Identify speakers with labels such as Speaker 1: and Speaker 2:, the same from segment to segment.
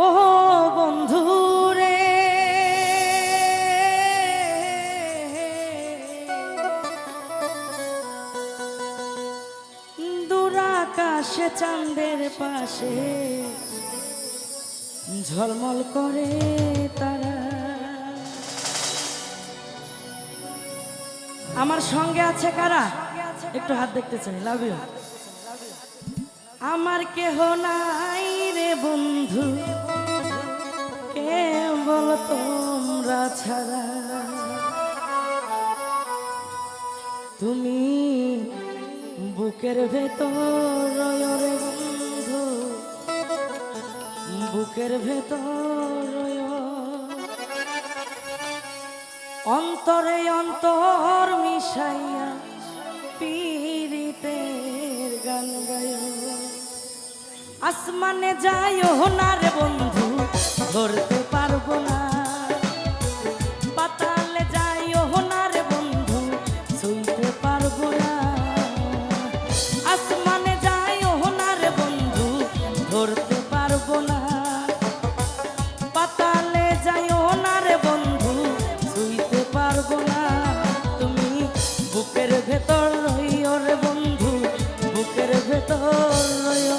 Speaker 1: ও বন্ধু চাঁদের পাশে ঝলমল করে তারা। আমার সঙ্গে আছে কারা? একটু হাত দেখতে চাই লাভ ইউ আমার কেহ নাই রে বন্ধু। কেবল তোমরা ছাড়া। তুমি বুকের ভেতর রে বন্ধু। বুকের ভেতর। অন্তরে অন্তর মিশাইয়া আসমানে যাইও না রে বন্ধু, ধরতে পারব না। পাতালে যাইও না রে বন্ধু শুইতে পারব না। আসমানে যাইও না রে বন্ধু, ধরতে পারব না। পাতালে যাইও না রে বন্ধু শুইতে পারব না। তুমি বুকের ভেতর রইও রে বন্ধু, বুকের ভেতর রইও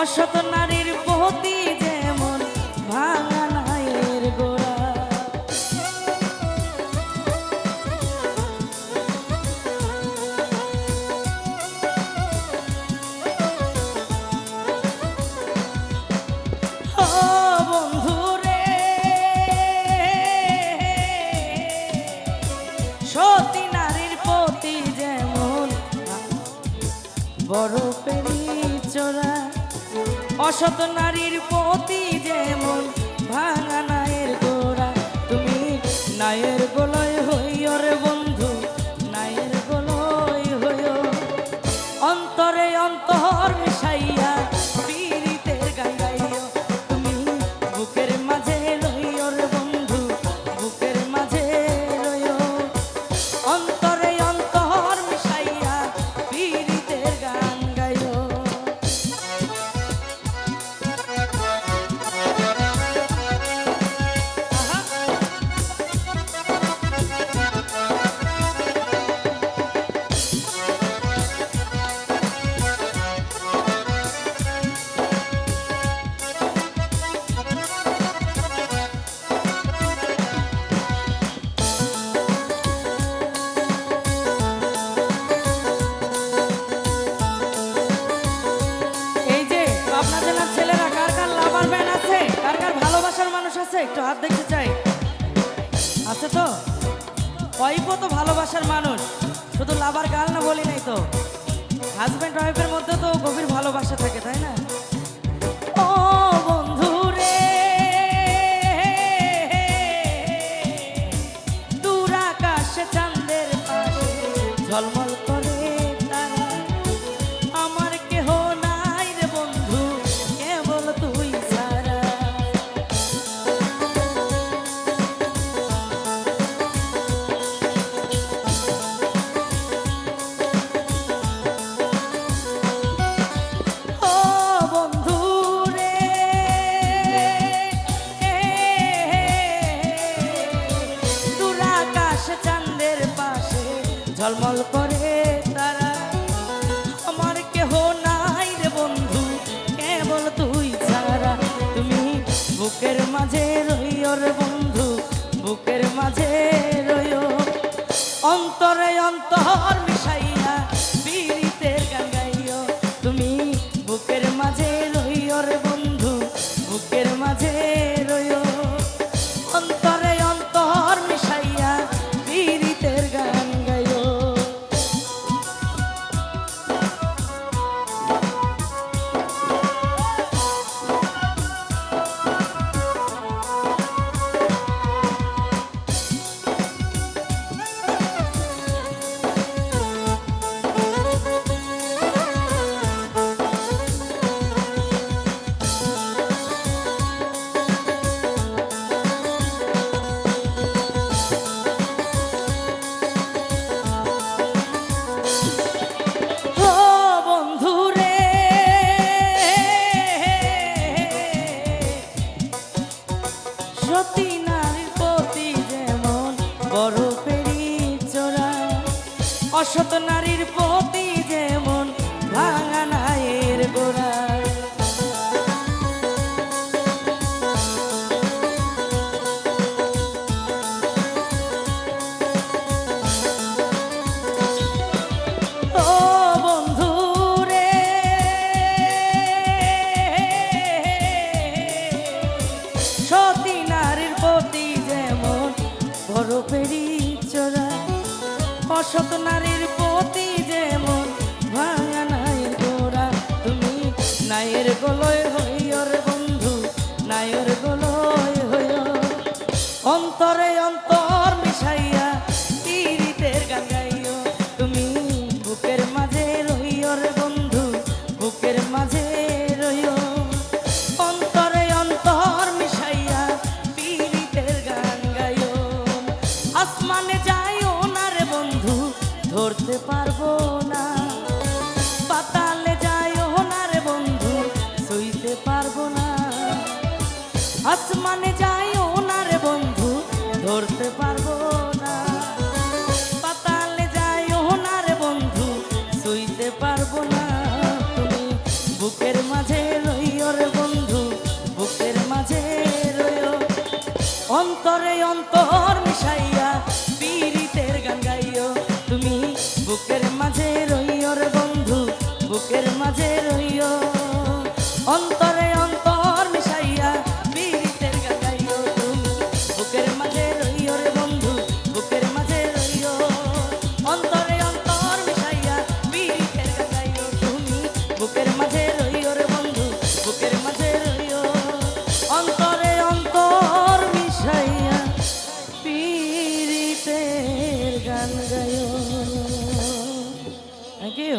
Speaker 1: অসত নারীর অসত নারীর প্রতি যেমন একটু হাত দেখতে চাই। আছে তো? ওয়াইফও তো ভালোবাসার মানুষ। শুধু লাভার গাল না বলি নাই তো। হাজব্যান্ড ওয়াইফের মধ্যে তো গভীর ভালোবাসা থাকে, তাই না? ও বন্ধু রে, দূর আকাশে চাঁদের পাশে ঝলমল পেরি চোরা অসত নারীর প্রতি যেমন ভাঙা নাইয়ের গোড়া তুমি নায়ের গলয় ধরতে পারব না। পাতালে যাইও না রে বন্ধু, সইতে পারব না। আসমানে যাইও না রে বন্ধু, ধরতে পারব না। পাতালে যাইও না রে বন্ধু, সইতে পারব না। তুমি বুকের মাঝে রইও রে বন্ধু, বুকের মাঝে রইও। অন্তরে অন্তর মিশাইয়া, পীড়িতের গান গাইও। তুমি বুকের মাঝে রইও রে বন্ধু, বুকের মাঝে রইও। অন্তরে অন্তর মিশাইয়া গান গাইও তুমি, বুকের মাঝে রইও রে বন্ধু, বুকের মাঝে রইও। অন্তরে অন্তর মিশাইয়া গান গাইও তুমি, বুকের মাঝে রইও রে বন্ধু, বুকের মাঝে রইও। অন্তরে অন্তর মিশাইয়া পীড়িতের গান গাইও। Thank you